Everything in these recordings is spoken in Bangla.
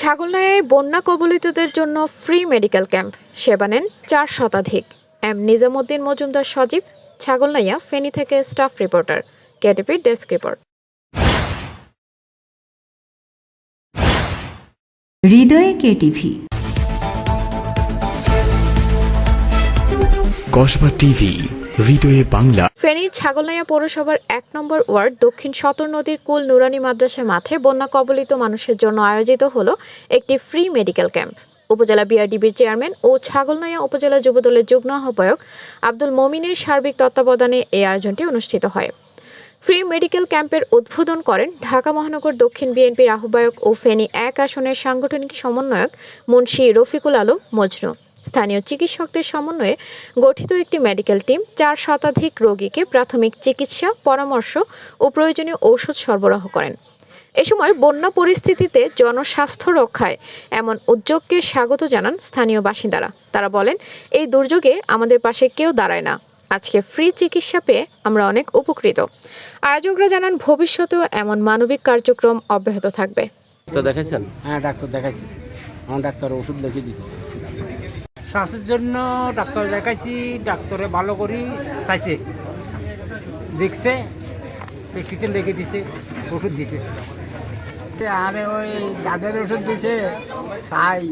ছাগলনাইয়ায় বন্যা কবলিতদের জন্য ফ্রি মেডিকেল ক্যাম্প। সেবা নেন চার শতাধিক। এম নিজামুদ্দিন মজুমদার সজীব ছাগলনাইয়া ফেনী থেকে staff reporter. KTP desk report. হৃদয়ে কেটিভি। কসবা টিভি হৃদয়ে বাংলা। ফেনীর ছাগলনাইয়া পৌরসভার এক নম্বর ওয়ার্ড দক্ষিণ সতর নদীর কুল নুরানি মাদ্রাসা মাঠে বন্যা কবলিত মানুষের জন্য আয়োজিত হলো একটি ফ্রি মেডিকেল ক্যাম্প। উপজেলা বিআরডিবির চেয়ারম্যান ও ছাগলনাইয়া উপজেলা যুবদলের যুগ্ম আহ্বায়ক আব্দুল মমিনের সার্বিক তত্ত্বাবধানে এই আয়োজনটি অনুষ্ঠিত হয়। ফ্রি মেডিকেল ক্যাম্পের উদ্বোধন করেন ঢাকা মহানগর দক্ষিণ বিএনপির আহ্বায়ক ও ফেনী এক আসনের সাংগঠনিক সমন্বয়ক মুন্সি রফিকুল আলম মজনু। স্থানীয় চিকিৎসকদের সমন্বয়ে গঠিত একটি মেডিকেল টিম চার শতাধিক রোগীকে প্রাথমিক চিকিৎসা পরামর্শ ও প্রয়োজনীয় ঔষধ সরবরাহ করেন। এ সময় বন্যা পরিস্থিতিতে জনস্বাস্থ্য রক্ষায় এমন উদ্যোগকে স্বাগত জানান স্থানীয় বাসিন্দারা। তারা বলেন এই দুর্যোগে আমাদের পাশে কেউ দাঁড়ায় না। আজকে ফ্রি চিকিৎসা পেয়ে আমরা অনেক উপকৃত। আয়োজকরা জানান ভবিষ্যতেও এমন মানবিক কার্যক্রম অব্যাহত থাকবে। তো দেখাইছেন? হ্যাঁ ডাক্তার দেখাইছি। আমার ডাক্তার ওষুধ লিখে দিছে শ্বাসের জন্য ডাক্তার দেখাইছি, ডাক্তারে ভালো করি চাইছে। দেখছে প্রেসক্রিপশন লিখে দিছে, ওষুধ দিছে। আরে ওই দাদের ওষুধ দিছে তাই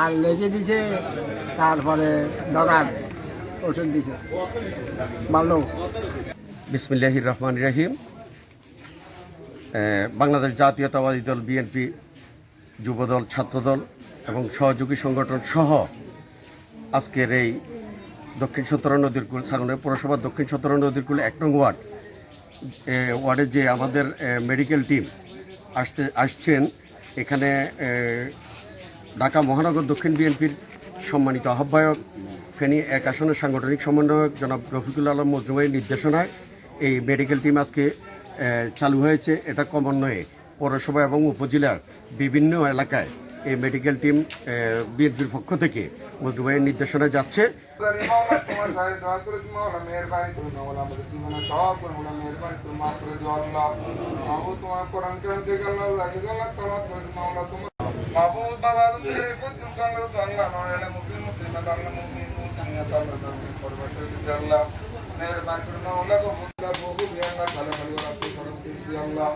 আর লেগে দিছে, তারপরে দরার ওষুধ দিছে। ভালো। বিসমিল্লাহির রহমান রাহিম। বাংলাদেশ জাতীয়তাবাদী দল, বিএনপি, যুবদল, ছাত্রদল এবং সহযোগী সংগঠন সহ আজকের এই দক্ষিণ সতরা নদীর কুল ছাগলের পৌরসভার দক্ষিণ সতরা নদীর কুল এক নং ওয়ার্ড ওয়ার্ডে যে আমাদের মেডিকেল টিম আসতে, আসছেন, এখানে ঢাকা মহানগর দক্ষিণ বিএনপির সম্মানিত আহ্বায়ক, ফেনী এক আসনের সাংগঠনিক সমন্বয়ক জনাব রফিকুল আলম মজরুমের নির্দেশনায় এই মেডিকেল টিম আজকে চালু হয়েছে। এটা ক্রমান্বয়ে পৌরসভা এবং উপজেলার বিভিন্ন এলাকায় এই মেডিকেল টিম বিএনপির পক্ষ থেকে মজরুমের নির্দেশনা যাচ্ছে। মেহেরবানি তুমি মাওলা আমাদের জীবনে সব করে মাওলা মেহেরবানি করে দিও আল্লাহ বহু বিয়াঙ্গা ভালো ভালো রাখতে করুন আল্লাহ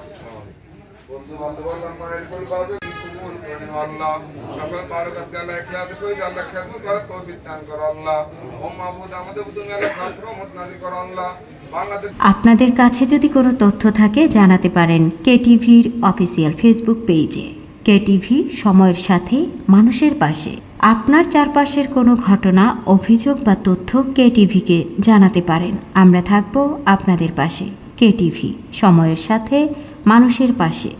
আপনাদের কাছে যদি কোনো তথ্য থাকে, জানাতে পারেন কেটিভির অফিসিয়াল ফেসবুক পেজে। কেটিভি সময়ের সাথে মানুষের পাশে। আপনার চারপাশের কোনো ঘটনা, অভিযোগ বা তথ্য কেটিভিকে জানাতে পারেন। আমরা থাকব আপনাদের পাশে। কেটিভি সময়ের সাথে মানুষের পাশে।